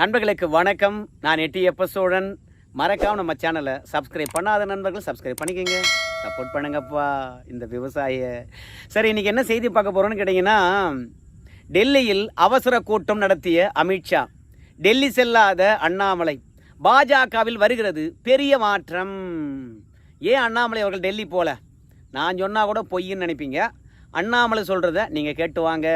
நண்பர்களுக்கு வணக்கம். நான் எட்டி எப்ப சோழன். மறக்காம நம்ம சேனலை சப்ஸ்கிரைப் பண்ணாத நண்பர்கள் சப்ஸ்கிரைப் பண்ணிக்கோங்க. சப்போர்ட் பண்ணுங்கப்பா இந்த விவசாய. சரி இன்னைக்கு என்ன செய்தி பார்க்க போகிறோன்னு கேட்டிங்கன்னா டெல்லியில் அவசர கூட்டம் நடத்திய அமித்ஷா டெல்லி செல்லாத அண்ணாமலை. பாஜகவில் வருகிறது பெரிய மாற்றம். ஏன் அண்ணாமலை அவர்கள் டெல்லி போல? நான் சொன்னால் கூட பொய்ன்னு நினைப்பீங்க. அண்ணாமலை சொல்கிறத நீங்கள் கேட்டு வாங்க.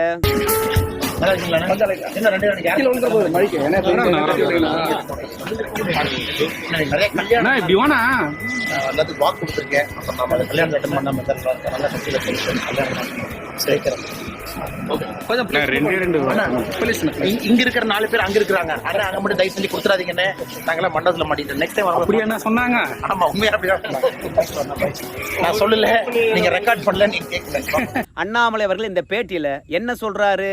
அண்ணா, இப்படி வாண்ணா. எல்லாத்துக்கும் வாக்கு கொடுத்துருக்கேன். அப்புறம் நம்ம கல்யாணம் அட்டன் பண்ணாம இருக்கிறோம் நல்ல கட்சியில போய் கல்யாணம் சேர்க்கிறேன் அண்ணா, ரெண்டே ரெண்டு போலீஸ் இங்க- இருக்கிற நாலு பேர் அங்க இருக்கிறாங்க. ஆனா அங்க மட்டும் தயவு செஞ்சு கொடுத்துறாதீங்கன்னு நாங்களாம் மண்டபத்துல மாட்டிட்டோம் நெக்ஸ்ட் டைம் அப்படியா என்ன சொன்னாங்க. ஆமா உண்மையா அப்படிதான் நான் சொல்லல நீங்க ரெக்கார்ட் பண்ணல நீங்க கேட்கல. அண்ணாமலை அவர்கள் இந்த பேட்டியில் என்ன சொல்கிறாரு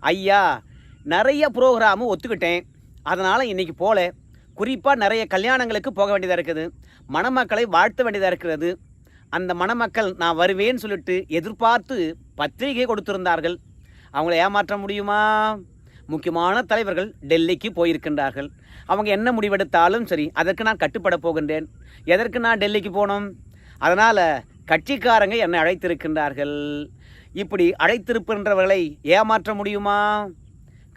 ஐயா நிறைய ப்ரோக்ராமு ஒத்துக்கிட்டேன். அதனால் இன்றைக்கி போல குறிப்பாக நிறைய கல்யாணங்களுக்கு போக வேண்டியதாக இருக்குது. மணமக்களை வாழ்த்த வேண்டியதாக இருக்கிறது. அந்த மணமக்கள் நான் வருவேன்னு சொல்லிட்டு எதிர்பார்த்து பத்திரிகை கொடுத்திருந்தார்கள். அவங்கள ஏமாற்ற முடியுமா? முக்கியமான தலைவர்கள் டெல்லிக்கு போயிருக்கின்றார்கள். அவங்க என்ன முடிவெடுத்தாலும் சரி அதற்கு நான் கட்டுப்பட போகின்றேன். எதற்கு நான் டெல்லிக்கு போனோம் அதனால் கட்சிக்காரங்க என்னை அழைத்திருக்கின்றார்கள். இப்படி அழைத்திருப்பின்றவர்களை ஏமாற்ற முடியுமா?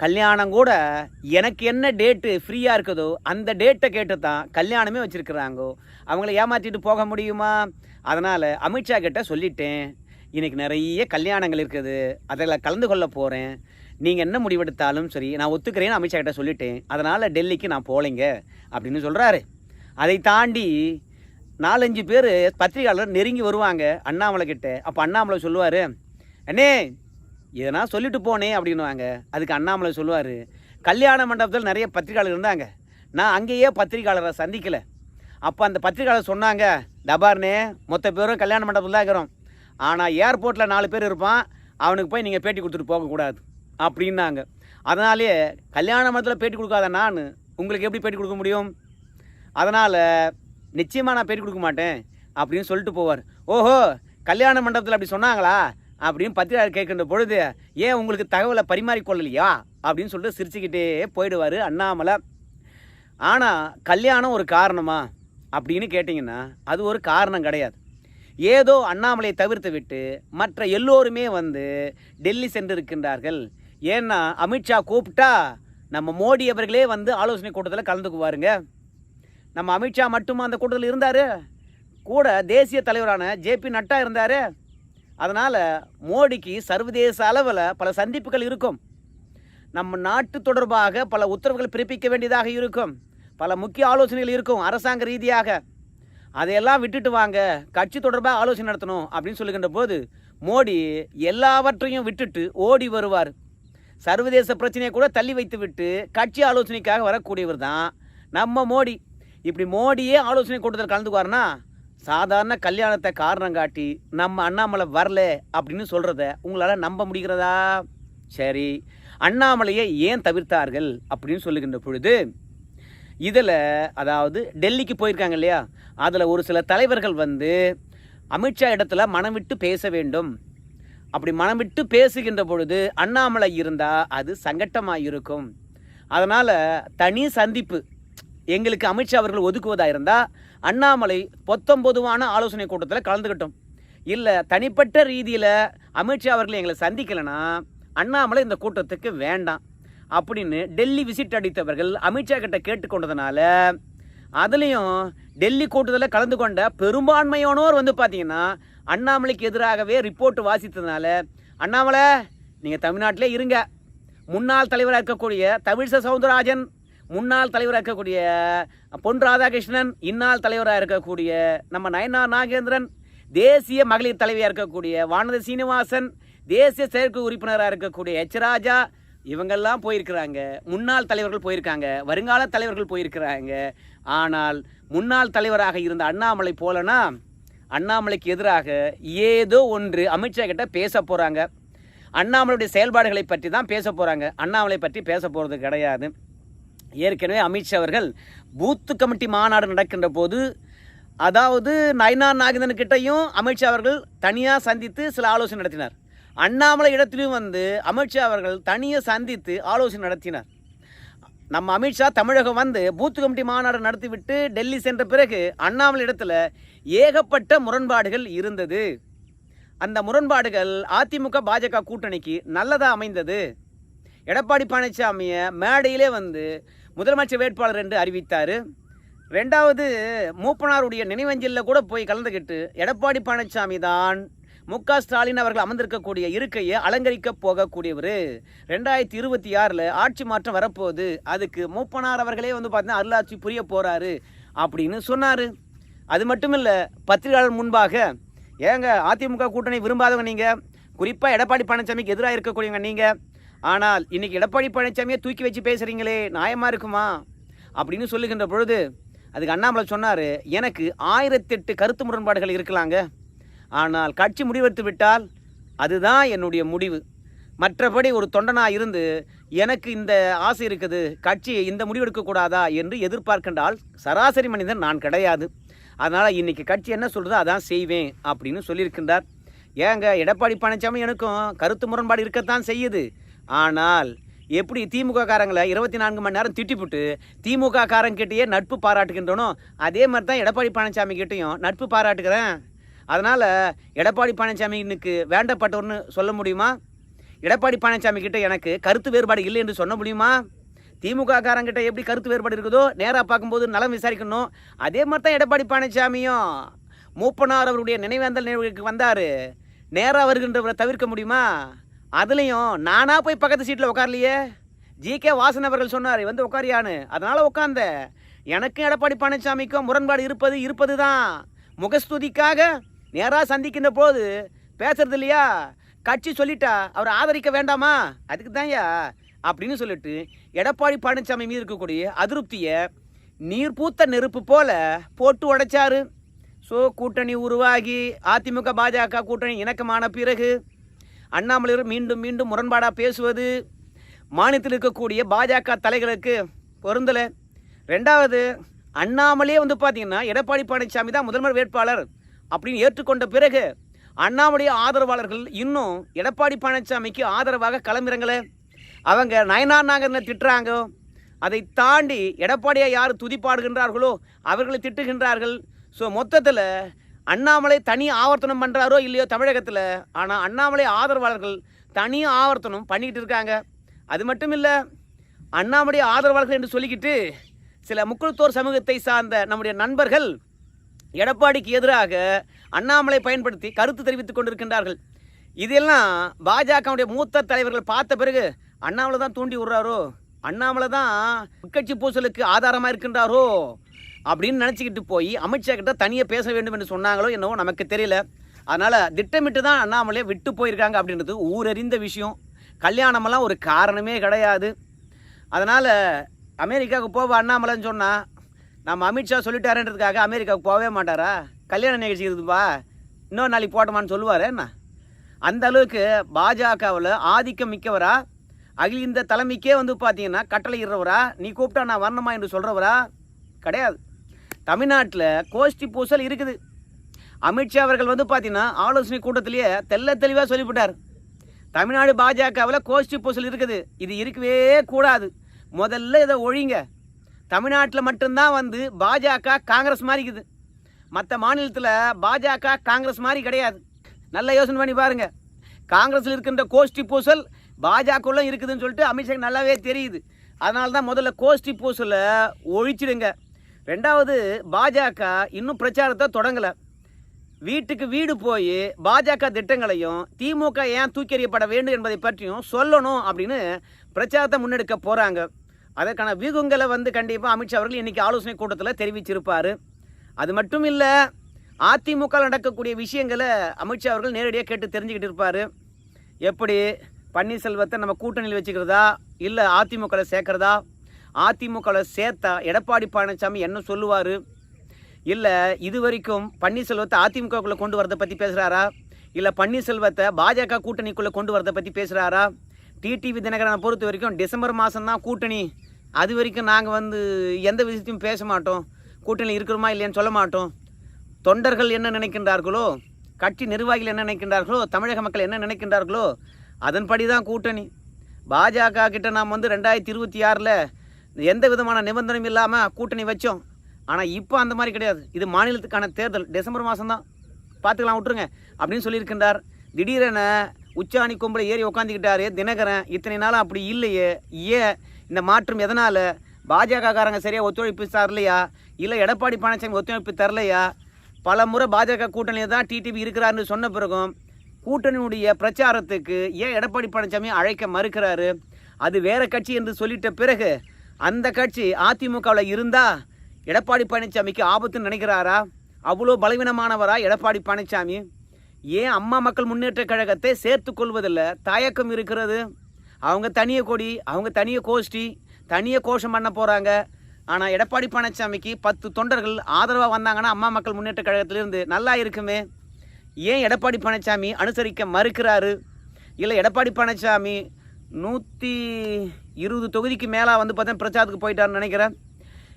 கல்யாணம் கூட எனக்கு என்ன டேட்டு ஃப்ரீயாக இருக்குதோ அந்த டேட்டை கேட்டு தான் கல்யாணமே வச்சுருக்குறாங்கோ. அவங்கள ஏமாற்றிட்டு போக முடியுமா? அதனால் அமித்ஷா கிட்ட சொல்லிட்டேன். இன்றைக்கி நிறைய கல்யாணங்கள் இருக்குது. அதில் கலந்து கொள்ள போகிறேன் நீங்கள் என்ன முடிவெடுத்தாலும் சரி நான் ஒத்துக்கிறேன்னு அமித்ஷா கிட்ட சொல்லிட்டேன். அதனால் டெல்லிக்கு நான் போகலைங்க அப்படின்னு சொல்கிறாரு அதை தாண்டி நாலஞ்சு பேர் பத்திரிகையாளர் நெருங்கி வருவாங்க அண்ணாமலை கிட்ட அப்போ அண்ணாமலை சொல்லுவார் அண்ணே இதை சொல்லிட்டு போனேன் அப்படின்னுவாங்க. அதுக்கு அண்ணாமலை சொல்லுவார். கல்யாண மண்டபத்தில் நிறைய பத்திரிகையாளர் இருந்தாங்க. நான் அங்கேயே பத்திரிகையாளரை சந்திக்கலை. அப்போ அந்த பத்திரிகையாளர் சொன்னாங்க தபார்னே மொத்த பேரும் கல்யாண மண்டபத்தில் தான் இருக்கிறோம். ஆனால் ஏர்போர்ட்டில் நாலு பேர் இருப்பான். அவனுக்கு போய் நீங்கள் பேட்டி கொடுத்துட்டு போகக்கூடாது அப்படின்னாங்க. அதனாலேயே கல்யாண மண்டபத்தில் பேட்டி கொடுக்காத நான் உங்களுக்கு எப்படி பேட்டி கொடுக்க முடியும்? அதனால் நிச்சயமாக நான் பேட்டி கொடுக்க மாட்டேன். அப்படின்னு சொல்லிட்டு போவார். ஓஹோ கல்யாண மண்டபத்தில் அப்படி சொன்னாங்களா? அப்படின்னு பத்திரிகையாளர் கேட்கின்ற பொழுது ஏன் உங்களுக்கு தகவலை பரிமாறிக்கொள்ளலையா? அப்படின்னு சொல்லிட்டு சிரிச்சுக்கிட்டே போயிடுவார் அண்ணாமலை. ஆனால் கல்யாணம் ஒரு காரணமா அப்படின்னு கேட்டிங்கன்னா அது ஒரு காரணம் கிடையாது. ஏதோ அண்ணாமலையை தவிர்த்து விட்டு மற்ற எல்லோருமே வந்து டெல்லி சென்றிருக்கின்றார்கள். ஏன்னா அமித்ஷா கூப்பிட்டா நம்ம மோடி அவர்களே வந்து ஆலோசனை கூட்டத்தில் கலந்துக்குவாருங்க. நம்ம அமித்ஷா மட்டுமா அந்த கூட்டத்தில் இருந்தார்? கூட தேசிய தலைவரான ஜேபி நட்டா இருந்தார்? அதனால் மோடிக்கு சர்வதேச அளவில் பல சந்திப்புகள் இருக்கும். நம்ம நாட்டு தொடர்பாக பல உத்தரவுகள் பிறப்பிக்க வேண்டியதாக இருக்கும். பல முக்கிய ஆலோசனைகள் இருக்கும் அரசாங்க ரீதியாக. அதையெல்லாம் விட்டுட்டு வாங்க கட்சி தொடர்பாக ஆலோசனை நடத்தணும் அப்படின்னு சொல்லுகின்ற போது மோடி எல்லாவற்றையும் விட்டுட்டு ஓடி வருவார். சர்வதேச பிரச்சனையை கூட தள்ளி வைத்து விட்டு கட்சி ஆலோசனைக்காக வரக்கூடியவர் தான் நம்ம மோடி. இப்படி மோடியே ஆலோசனை கூட்டத்தில் கலந்துக்குவார்னா சாதாரண கல்யாணத்தை காரணம் காட்டி நம்ம அண்ணாமலை வரல அப்படின்னு சொல்கிறத உங்களால் நம்ப முடிகிறதா? சரி. அண்ணாமலையை ஏன் தவிர்த்தார்கள் அப்படின்னு சொல்லுகின்ற பொழுது இதில் அதாவது டெல்லிக்கு போயிருக்காங்க இல்லையா? அதில் ஒரு சில தலைவர்கள் வந்து அமித்ஷா இடத்துல மனம் விட்டு பேச வேண்டும். அப்படி மனம் விட்டு பேசுகின்ற பொழுது அண்ணாமலை இருந்தால் அது சங்கட்டமாக இருக்கும் அதனால் தனி சந்திப்பு. எங்களுக்கு அமித்ஷா அவர்கள் ஒதுக்குவதாக இருந்தால் அண்ணாமலை பொத்தம்பொதுவான ஆலோசனை கூட்டத்தில் கலந்துக்கிட்டோம் இல்லை தனிப்பட்ட ரீதியில் அமித்ஷா அவர்கள் எங்களை சந்திக்கலைன்னா அண்ணாமலை இந்த கூட்டத்துக்கு வேண்டாம். அப்படின்னு டெல்லி விசிட் அடித்தவர்கள் அமித்ஷா கிட்ட கேட்டுக்கொண்டதுனால அதுலேயும் டெல்லி கூட்டத்தில் கலந்து கொண்ட பெரும்பான்மையானோர் வந்து பார்த்தீங்கன்னா அண்ணாமலைக்கு எதிராகவே ரிப்போர்ட் வாசித்ததுனால அண்ணாமலை நீங்கள் தமிழ்நாட்டிலே இருங்க. முன்னாள் தலைவராக இருக்கக்கூடிய தமிழிசை சவுந்தரராஜன் முன்னாள் தலைவராக இருக்கக்கூடிய பொன் ராதாகிருஷ்ணன் இன்னாள் தலைவராக இருக்கக்கூடிய நம்ம நயனா நாகேந்திரன் தேசிய மகளிர் தலைவியாக இருக்கக்கூடிய வானதி சீனிவாசன் தேசிய செயற்கை உறுப்பினராக இருக்கக்கூடிய எச் ராஜா இவங்கெல்லாம் போயிருக்கிறாங்க. முன்னாள் தலைவர்கள் போயிருக்காங்க. வருங்கால தலைவர்கள் போயிருக்கிறாங்க. ஆனால் முன்னாள் தலைவராக இருந்த அண்ணாமலை போலனா அண்ணாமலைக்கு எதிராக ஏதோ ஒன்று அமித்ஷா கிட்ட பேச போகிறாங்க அண்ணாமலையுடைய செயல்பாடுகளை பற்றி தான் பேச போகிறாங்க அண்ணாமலை பற்றி பேச போகிறது கிடையாது. ஏற்கனவே அமித்ஷா அவர்கள் பூத்து கமிட்டி மாநாடு நடக்கின்ற போது அதாவது நயனா நாகேந்திரன் கிட்டையும் அமித்ஷா அவர்கள் தனியாக சந்தித்து சில ஆலோசனை நடத்தினார். அண்ணாமலை இடத்திலும் வந்து அமித்ஷா அவர்கள் தனியாக சந்தித்து ஆலோசனை நடத்தினார். நம்ம அமித்ஷா தமிழகம் வந்து பூத் கமிட்டி மாநாடு நடத்திவிட்டு டெல்லி சென்ற பிறகு அண்ணாமலை இடத்துல ஏகப்பட்ட முரண்பாடுகள் இருந்தது. அந்த முரண்பாடுகள் அதிமுக பாஜக கூட்டணிக்கு நல்லதாக அமைந்தது. எடப்பாடி பழனிசாமியை மேடையிலே வந்து முதலமைச்சர் வேட்பாளர் என்று அறிவித்தார். ரெண்டாவது மூப்பனாருடைய நினைவஞ்சலில் கூட போய் கலந்துக்கிட்டு எடப்பாடி பழனிசாமி தான் மு க ஸ்டாலின் அவர்கள் அமர்ந்திருக்கக்கூடிய இருக்கையை அலங்கரிக்க போகக்கூடியவர். ரெண்டாயிரத்தி இருபத்தி ஆறில் ஆட்சி மாற்றம் வரப்போகுது. அதுக்கு மூப்பனார் அவர்களே வந்து பார்த்தீங்கன்னா அருளாட்சி புரிய போகிறாரு அப்படின்னு சொன்னார். அது மட்டும் இல்லை பத்திரிகையாளர் முன்பாக ஏங்க அதிமுக கூட்டணி விரும்பாதவங்க நீங்கள் குறிப்பாக எடப்பாடி பழனிசாமிக்கு எதிராக இருக்கக்கூடியவங்க நீங்கள் ஆனால் இன்னைக்கு எடப்பாடி பழனிசாமியை தூக்கி வச்சு பேசுகிறீங்களே நியாயமாக இருக்குமா? அப்படின்னு சொல்லுகின்ற பொழுது அதுக்கு அண்ணாமலை சொன்னார் எனக்கு ஆயிரத்தெட்டு கருத்து முரண்பாடுகள் இருக்கலாங்க. ஆனால் கட்சி முடிவெடுத்து விட்டால் அதுதான் என்னுடைய முடிவு. மற்றபடி ஒரு தொண்டனாக இருந்து எனக்கு இந்த ஆசை இருக்குது கட்சி இந்த முடிவெடுக்கக்கூடாதா என்று எதிர்பார்க்கின்றால் சராசரி மனிதன் நான் கிடையாது. அதனால் இன்னைக்கு கட்சி என்ன சொல்கிறதோ அதான் செய்வேன் அப்படின்னு சொல்லியிருக்கின்றார். ஏங்க எடப்பாடி பழனிசாமி எனக்கும் கருத்து முரண்பாடு இருக்கத்தான் செய்யுது. ஆனால் எப்படி திமுக காரங்களை இருபத்தி நான்கு மணி நேரம் திட்டிப்புட்டு திமுக காரங்கிட்டேயே நட்பு பாராட்டுகின்றனோ அதே மாதிரி தான் எடப்பாடி பழனிசாமி கிட்டேயும் நட்பு பாராட்டுக்கிறேன் அதனால் எடப்பாடி பழனிசாமிக்கு வேண்டப்பட்டவர்னு சொல்ல முடியுமா? எடப்பாடி பழனிசாமி கிட்ட எனக்கு கருத்து வேறுபாடு இல்லை என்று சொல்ல முடியுமா? திமுக காரங்கிட்ட எப்படி கருத்து வேறுபாடு இருக்குதோ நேராக பார்க்கும்போது நலம் விசாரிக்கணும். அதே மாதிரி தான் எடப்பாடி பழனிசாமியும் மூப்பனார் அவருடைய நினைவேந்தல் நினைவுக்கு வந்தார். நேராக வருகின்றவரை தவிர்க்க முடியுமா? அதுலேயும் நானாக போய் பக்கத்து சீட்டில் உட்காரலையே ஜிகே வாசன் அவர்கள் சொன்னார் வந்து உட்காரியான்னு அதனால் உட்காந்த எனக்கும் எடப்பாடி பழனிசாமிக்கும் முரண்பாடு இருப்பது இருப்பது தான் முகஸ்துதிக்காக நேராக சந்திக்கின்ற போது பேசுறது இல்லையா? கட்சி சொல்லிட்டா அவர் ஆதரிக்க வேண்டாமா? அதுக்கு தான்யா அப்படின்னு சொல்லிட்டு எடப்பாடி பழனிசாமி மீது இருக்கக்கூடிய அதிருப்தியை நீர் பூத்த நெருப்பு போல போட்டு உடைச்சாரு. ஸோ கூட்டணி உருவாகி அதிமுக பாஜக கூட்டணி இணக்கமான பிறகு அண்ணாமலையர் மீண்டும் மீண்டும் முரண்பாடாக பேசுவது? மாநிலத்தில் இருக்கக்கூடிய பாஜக தலைகளுக்கு பொருந்தலை. ரெண்டாவது அண்ணாமலையே வந்து பார்த்தீங்கன்னா எடப்பாடி பழனிசாமி தான் முதல்வர் வேட்பாளர் அப்படின்னு ஏற்றுக்கொண்ட பிறகு அண்ணாமலைய ஆதரவாளர்கள் இன்னும் எடப்பாடி பழனிசாமிக்கு ஆதரவாக களமிறங்கலை. அவங்க நயனார் நாகரனை திட்டுறாங்க. அதை தாண்டி எடப்பாடியை யார் துதிப்பாடுகின்றார்களோ அவர்களை திட்டுகின்றார்கள். ஸோ மொத்தத்தில் அண்ணாமலை தனி ஆவர்த்தனம் பண்ணுறாரோ இல்லையோ தமிழகத்தில். ஆனால் அண்ணாமலை ஆதரவாளர்கள் தனி ஆவர்த்தனம் பண்ணிக்கிட்டு இருக்காங்க. அது மட்டும் இல்லை அண்ணாமலை ஆதரவாளர்கள் என்று சொல்லிக்கிட்டு சில முக்குளத்தோர் சமூகத்தை சார்ந்த நம்முடைய நண்பர்கள் எடப்பாடிக்கு எதிராக அண்ணாமலை பயன்படுத்தி கருத்து தெரிவித்துக் கொண்டிருக்கின்றார்கள். இதெல்லாம் பாஜகவுடைய மூத்த தலைவர்கள் பார்த்த பிறகு அண்ணாமலை தான் தூண்டி விடுறாரோ? அண்ணாமலை தான் உட்கட்சி பூசலுக்கு ஆதாரமாக இருக்கின்றாரோ? அப்படின்னு நினச்சிக்கிட்டு போய் அமித்ஷா கிட்ட தனியாக பேச வேண்டும் என்று சொன்னாங்களோ என்னவோ நமக்கு தெரியல. அதனால் திட்டமிட்டு தான் அண்ணாமலையை விட்டு போயிருக்காங்க அப்படின்றது ஊரறிந்த விஷயம். கல்யாணமெல்லாம் ஒரு காரணமே கிடையாது. அதனால் அமெரிக்காவுக்கு போவ அண்ணாமலைன்னு சொன்னால் நம்ம அமித்ஷா சொல்லிட்டாருன்றதுக்காக அமெரிக்காவுக்கு போகவே மாட்டாரா? கல்யாண நிகழ்ச்சி இருக்குதுப்பா. இன்னொரு நாளைக்கு போட்டோமான்னு சொல்லுவார் என்ன? அந்த அளவுக்கு பாஜகவில் ஆதிக்கம் மிக்கவரா? அகில இந்த தலைமைக்கே வந்து பார்த்தீங்கன்னா கட்டளை இடுறவரா? நீ கூப்பிட்டா நான் வரணுமா என்று சொல்கிறவரா கிடையாது. தமிழ்நாட்டில் கோஷ்டி பூசல் இருக்குது. அமித்ஷா அவர்கள் வந்து பார்த்தீங்கன்னா ஆலோசனை கூட்டத்திலேயே தெல்ல தெளிவாக சொல்லிவிட்டார். தமிழ்நாடு பாஜகவில் கோஷ்டி பூசல் இருக்குது. இது இருக்கவே கூடாது. முதல்ல இதை ஒழிங்க. தமிழ்நாட்டில் மட்டும்தான் வந்து பாஜக காங்கிரஸ் மாதிரி இருக்குது மற்ற மாநிலத்தில் பாஜக காங்கிரஸ் மாதிரி கிடையாது. நல்ல யோசனை பண்ணி பாருங்கள் காங்கிரஸில் இருக்கின்ற கோஷ்டி பூசல் பாஜகவுள்ள இருக்குதுன்னு சொல்லிட்டு அமித்ஷாக்கு நல்லாவே தெரியுது. அதனால தான் முதல்ல கோஷ்டி பூசலை ஒழிச்சிடுங்க. ரெண்டாவது பாஜக இன்னும் பிரச்சாரத்தை தொடங்கலை. வீட்டுக்கு வீடு போய் பாஜக திட்டங்களையும் திமுக ஏன் தூக்கறியப்பட வேண்டும் என்பதை பற்றியும் சொல்லணும் அப்படின்னு பிரச்சாரத்தை முன்னெடுக்க போகிறாங்க அதற்கான வியூகங்களை வந்து கண்டிப்பாக அமித்ஷா அவர்கள் இன்றைக்கி ஆலோசனை கூட்டத்தில் தெரிவிச்சிருப்பார். அது மட்டும் இல்லை அதிமுக நடக்கக்கூடிய விஷயங்களை அமித்ஷா அவர்கள் நேரடியாக கேட்டு தெரிஞ்சுக்கிட்டு இருப்பார். எப்படி பன்னீர்செல்வத்தை நம்ம கூட்டணியில் வச்சுக்கிறதா இல்லை அதிமுகவில் சேர்க்குறதா அதிமுகவில் சேர்த்தா எடப்பாடி பழனிசாமி என்ன சொல்லுவார்? இல்லை இது வரைக்கும் பன்னீர்செல்வத்தை அதிமுகக்குள்ளே கொண்டு வரதை பற்றி பேசுகிறாரா இல்லை பன்னீர்செல்வத்தை பாஜக கூட்டணிக்குள்ளே கொண்டு வரதை பற்றி பேசுகிறாரா டிடிவி தினகரனை பொறுத்த வரைக்கும் டிசம்பர் மாதம்தான் கூட்டணி. அது வரைக்கும் நாங்கள் வந்து எந்த விஷயத்தையும் பேச மாட்டோம். கூட்டணி இருக்கிறோமா இல்லையான்னு சொல்ல மாட்டோம். தொண்டர்கள் என்ன நினைக்கின்றார்களோ கட்சி நிர்வாகிகள் என்ன நினைக்கின்றார்களோ தமிழக மக்கள் என்ன நினைக்கின்றார்களோ அதன்படி தான் கூட்டணி. பாஜக கிட்ட நாம் வந்து ரெண்டாயிரத்தி இருபத்தி ஆறில் எந்த விதமான நிபந்தனையும் இல்லாமல் கூட்டணி வச்சோம். ஆனால் இப்போ அந்த மாதிரி கிடையாது. இது மாநிலத்துக்கான தேர்தல். டிசம்பர் மாதம் தான் பார்த்துக்கலாம் விட்டுருங்க. அப்படின்னு சொல்லியிருக்கின்றார். திடீரென உச்சாணி கொம்பில் ஏறி உட்காந்துக்கிட்டாரு தினகரன். இத்தனை நாள் அப்படி இல்லையே. ஏன்? இந்த மாற்றம் எதனால்? பாஜகக்காரங்க சரியாக ஒத்துழைப்பு தரலையா? இல்லை எடப்பாடி பழனிசாமி ஒத்துழைப்பு தரலையா? பல முறை பாஜக கூட்டணியில் தான் டிடிவி இருக்கிறாருன்னு சொன்ன பிறகும் கூட்டணியுடைய பிரச்சாரத்துக்கு ஏன் எடப்பாடி பழனிசாமி அழைக்க மறுக்கிறாரு? அது வேற கட்சி என்று சொல்லிட்ட பிறகு அந்த கட்சி அதிமுகவில் இருந்தால் எடப்பாடி பழனிசாமிக்கு ஆபத்துன்னு நினைக்கிறாரா? அவ்வளோ பலவீனமானவரா எடப்பாடி பழனிசாமி? ஏன் அம்மா மக்கள் முன்னேற்ற கழகத்தை சேர்த்து கொள்வதில்லை? தயக்கம் இருக்கிறது. அவங்க தனிய கொடி அவங்க தனிய கோஷ்டி தனிய கோஷம் பண்ண போகிறாங்க ஆனால் எடப்பாடி பழனிசாமிக்கு பத்து தொண்டர்கள் ஆதரவாக வந்தாங்கன்னா அம்மா மக்கள் முன்னேற்ற கழகத்திலிருந்து நல்லா இருக்குமே. ஏன் எடப்பாடி பழனிசாமி அனுசரிக்க மறுக்கிறாரு? இல்லை எடப்பாடி பழனிசாமி நூற்றி இருபது தொகுதிக்கு மேலே வந்து பார்த்தா பிரச்சாரத்துக்கு போயிட்டாருன்னு நினைக்கிறேன்.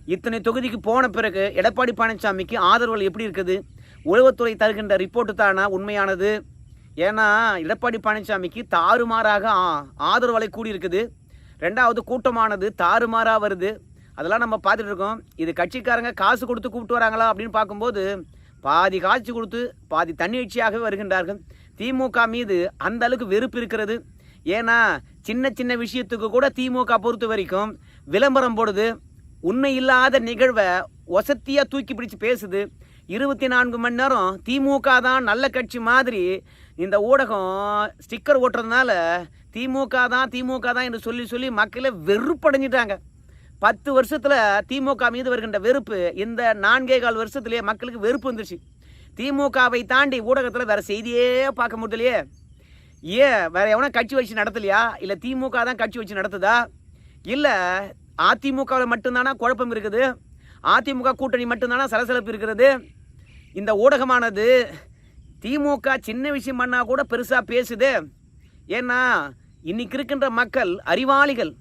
இத்தனை தொகுதிக்கு போன பிறகு எடப்பாடி பழனிசாமிக்கு ஆதரவுகள் எப்படி இருக்குது? உளவுத்துறை தருகின்ற ரிப்போர்ட்டு தானா? உண்மையானது. ஏன்னா எடப்பாடி பழனிசாமிக்கு தாறுமாறாக ஆ- கூடியிருக்குது. ரெண்டாவது கூட்டமானது தாறுமாறாக வருது. அதெல்லாம் நம்ம பார்த்துட்டு இருக்கோம். இது கட்சிக்காரங்க காசு கொடுத்து கூப்பிட்டு வராங்களா அப்படின்னு பார்க்கும்போது பாதி காட்சி கொடுத்து பாதி தன்னிச்சையாகவே வருகின்றார்கள். திமுக மீது அந்த அளவுக்கு வெறுப்பு இருக்கிறது. ஏன்னா சின்ன சின்ன விஷயத்துக்கு கூட திமுக பொறுத்த வரைக்கும் விளம்பரம் போடுது உண்மை இல்லாத நிகழ்வை ஒசத்தியாக தூக்கி பிடிச்சு பேசுது. இருபத்தி நான்கு மணி நேரம் திமுக தான் நல்ல கட்சி மாதிரி இந்த ஊடகம் ஸ்டிக்கர் ஓட்டுறதுனால திமுக தான் திமுக தான் என்று சொல்லி சொல்லி மக்களை வெறுப்படைஞ்சிட்டாங்க. பத்து வருஷத்தில் திமுக மீது வருகின்ற வெறுப்பு இந்த நான்கே கால் வருஷத்துலேயே மக்களுக்கு வெறுப்பு வந்துருச்சு. திமுகவை தாண்டி ஊடகத்தில் வேற செய்தியே பார்க்க முடியலையே. ஏன்? வேற எவனா கட்சி வச்சு நடத்தலையா? இல்லை திமுக தான் கட்சி வச்சு நடத்துதா? இல்லை அதிமுகவில் மட்டும்தானா குழப்பம் இருக்குது? அதிமுக கூட்டணி மட்டும்தானா சலசலப்பு இருக்கிறது இந்த ஊடகமானது திமுக சின்ன விஷயம் பண்ணால் கூட பெருசாக பேசுது. ஏன்னா இன்னைக்கு இருக்கின்ற மக்கள் அறிவாளிகள்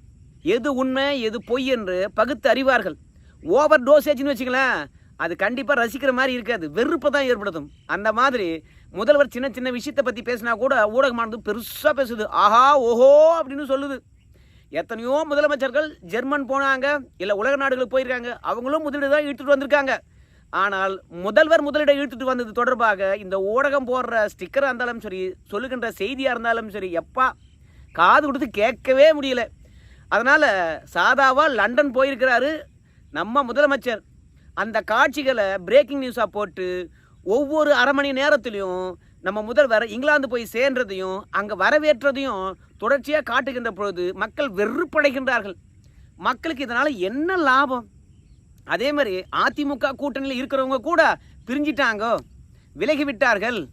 எது உண்மை எது பொய் என்று பகுத்து அறிவார்கள். ஓவர் டோசேஜ்னு வச்சுங்களேன் அது கண்டிப்பாக ரசிக்கிற மாதிரி இருக்காது. வெறுப்பை தான் ஏற்படுத்தும். அந்த மாதிரி முதல்வர் சின்ன சின்ன விஷயத்தை பற்றி பேசினா கூட ஊடகமானது பெருசாக பேசுது. ஆஹா ஓஹோ அப்படின்னு சொல்லுது. எத்தனையோ முதலமைச்சர்கள் ஜெர்மன் போனாங்க இல்லை உலக நாடுகளுக்கு போயிருக்காங்க. அவங்களும் முதலீடு தான் இழுத்துட்டு வந்திருக்காங்க. ஆனால் முதல்வர் முதலீடை இழுத்துட்டு வந்தது தொடர்பாக இந்த ஊடகம் போடுற ஸ்டிக்கராக இருந்தாலும் சரி சொல்லுகின்ற செய்தியாக இருந்தாலும் சரி எப்பா காது கொடுத்து கேட்கவே முடியல. அதனால் சாதாவாக லண்டன் போயிருக்கிறாரு நம்ம முதலமைச்சர். அந்த காட்சிகளை பிரேக்கிங் நியூஸாக போட்டு ஒவ்வொரு அரை மணி நேரத்திலையும் நம்ம முதல்வர் இங்கிலாந்து போய் சேர்ன்றதையும் அங்கே வரவேற்றதையும் தொடர்ச்சியாக காட்டுகின்ற பொழுது மக்கள் வெறுப்படைகின்றார்கள். மக்களுக்கு இதனால் என்ன லாபம்? அதே மாதிரி அதிமுக கூட்டணியில் இருக்கிறவங்க கூட பிரிஞ்சிட்டாங்க விலகி விட்டார்கள்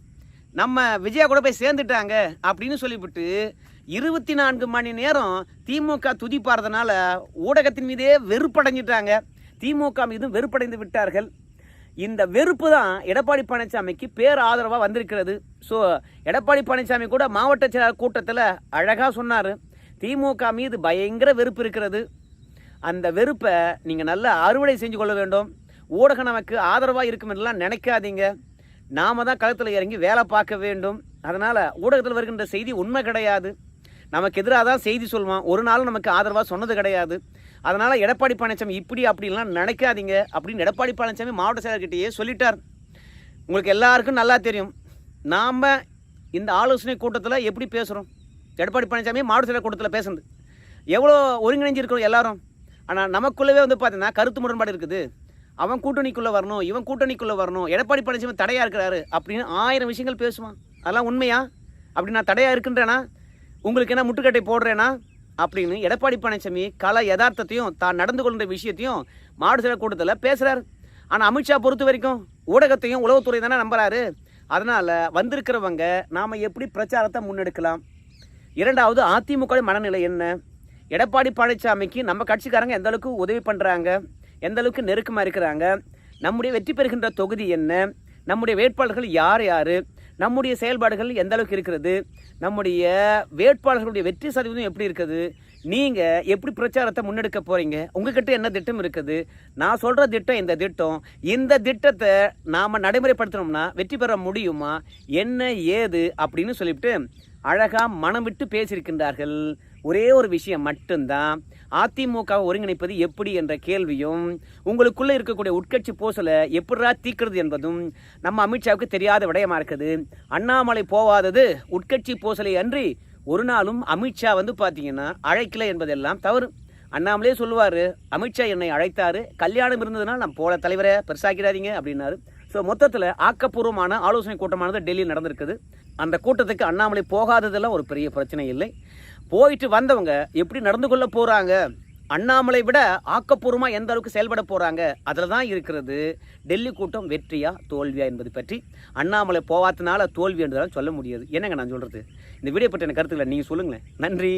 நம்ம விஜயா கூட போய் சேர்ந்துட்டாங்க அப்படின்னு சொல்லிவிட்டு இருபத்தி நான்கு மணி நேரம் திமுக துதிப்பாறதுனால ஊடகத்தின் மீதே வெறுப்படைஞ்சிட்டாங்க. திமுக மீதும் வெறுப்படைந்து விட்டார்கள். இந்த வெறுப்பு தான் எடப்பாடி பழனிசாமிக்கு பேர் ஆதரவாக வந்திருக்கிறது. ஸோ எடப்பாடி பழனிசாமி கூட மாவட்ட செயலாளர் கூட்டத்தில் அழகாக சொன்னார். திமுக மீது பயங்கர வெறுப்பு இருக்கிறது. அந்த வெறுப்பை நீங்கள் நல்லா அறுவடை செஞ்சு கொள்ள வேண்டும். ஊடகம் நமக்கு ஆதரவாக இருக்கும் என்றெல்லாம் நினைக்காதீங்க. நாம தான் களத்தில் இறங்கி வேலை பார்க்க வேண்டும். அதனால் ஊடகத்தில் வருகின்ற செய்தி உண்மை கிடையாது. நமக்கு எதிராக தான் செய்தி சொல்லுவான் ஒரு நாளும் நமக்கு ஆதரவாக சொன்னது கிடையாது. அதனால் எடப்பாடி பழனிசாமி இப்படி அப்படின்லாம் நினைக்காதீங்க அப்படின்னு எடப்பாடி பழனிசாமி மாவட்ட செயலர்கிட்டயே சொல்லிட்டார். உங்களுக்கு எல்லாருக்கும் நல்லா தெரியும். நாம் இந்த ஆலோசனை கூட்டத்தில் எப்படி பேசுகிறோம் எடப்பாடி பழனிசாமி மாவட்ட செயலர் கூட்டத்தில் பேசுனது. எவ்வளோ ஒருங்கிணைஞ்சிருக்கிறோம் எல்லாரும். ஆனால் நமக்குள்ளவே வந்து பார்த்தீங்கன்னா கருத்து முரண்பாடு இருக்குது. அவன் கூட்டணிக்குள்ளே வரணும் இவன் கூட்டணிக்குள்ளே வரணும் எடப்பாடி பழனிசாமி தடையாக இருக்கிறாரு அப்படின்னு ஆயிரம் விஷயங்கள் பேசுவான். அதெல்லாம் உண்மையா? அப்படி நான் தடையாக இருக்கின்றேனா? உங்களுக்கு என்ன முட்டுக்கட்டை போடுறேன்னா அப்படின்னு எடப்பாடி பழனிசாமி கல யதார்த்தத்தையும் தான் நடந்து கொள்கிற விஷயத்தையும் மாவட்ட கூட்டத்தில் பேசுகிறார் ஆனால் அமித்ஷா பொறுத்த வரைக்கும் ஊடகத்தையும் உளவுத்துறை தானே நம்புறாரு. அதனால் வந்திருக்கிறவங்க நாம் எப்படி பிரச்சாரத்தை முன்னெடுக்கலாம்? இரண்டாவது அதிமுக மனநிலை என்ன? எடப்பாடி பழனிசாமிக்கு நம்ம கட்சிக்காரங்க எந்த அளவுக்கு உதவி பண்ணுறாங்க எந்த அளவுக்கு நெருக்கமாக இருக்கிறாங்க? நம்முடைய வெற்றி பெறுகின்ற தொகுதி என்ன? நம்முடைய வேட்பாளர்கள் யார் யார்? நம்முடைய செயல்பாடுகள் எந்த அளவுக்கு இருக்கிறது? நம்முடைய வேட்பாளர்களுடைய வெற்றி சதவீதம் எப்படி இருக்குது? நீங்கள் எப்படி பிரச்சாரத்தை முன்னெடுக்க போகிறீங்க உங்ககிட்ட என்ன திட்டம் இருக்குது? நான் சொல்கிற திட்டம் இந்த திட்டம். இந்த திட்டத்தை நாம் நடைமுறைப்படுத்தினோம்னா வெற்றி பெற முடியுமா? என்ன ஏது? அப்படின்னு சொல்லிவிட்டு அழகாக மனம் விட்டு பேசியிருக்கின்றார்கள் ஒரே ஒரு விஷயம் மட்டும்தான். அதிமுகவை ஒருங்கிணைப்பது எப்படி என்ற கேள்வியும் உங்களுக்குள்ளே இருக்கக்கூடிய உட்கட்சி போசலை எப்படிரா தீக்கிறது என்பதும் நம்ம அமித்ஷாவுக்கு தெரியாத விடயமா இருக்குது. அண்ணாமலை போவாதது உட்கட்சி போசலை அன்றி ஒரு நாளும் அமித்ஷா வந்து பார்த்தீங்கன்னா அழைக்கல என்பதெல்லாம் தவறு. அண்ணாமலே சொல்லுவார் அமித்ஷா என்னை அழைத்தாரு கல்யாணம் இருந்ததுனால் நான் போல தலைவரை பெருசாக்கிறாதீங்க அப்படின்னாரு. ஸோ மொத்தத்தில் ஆக்கப்பூர்வமான ஆலோசனை கூட்டமானது டெல்லியில் நடந்திருக்குது. அந்த கூட்டத்துக்கு அண்ணாமலை போகாததெல்லாம் ஒரு பெரிய பிரச்சனை இல்லை. போயிட்டு வந்தவங்க எப்படி நடந்து கொள்ள போகிறாங்க அண்ணாமலை விட ஆக்கப்பூர்வமாக எந்த அளவுக்கு செயல்பட போகிறாங்க அதில் தான் இருக்கிறது டெல்லி கூட்டம் வெற்றியா தோல்வியா என்பது பற்றி. அண்ணாமலை போவாதனால தோல்வி என்றுதான் சொல்ல முடியாது. என்னங்க நான் சொல்கிறது இந்த வீடியோ பற்றின கருத்துக்களை நீங்கள் சொல்லுங்களேன். நன்றி.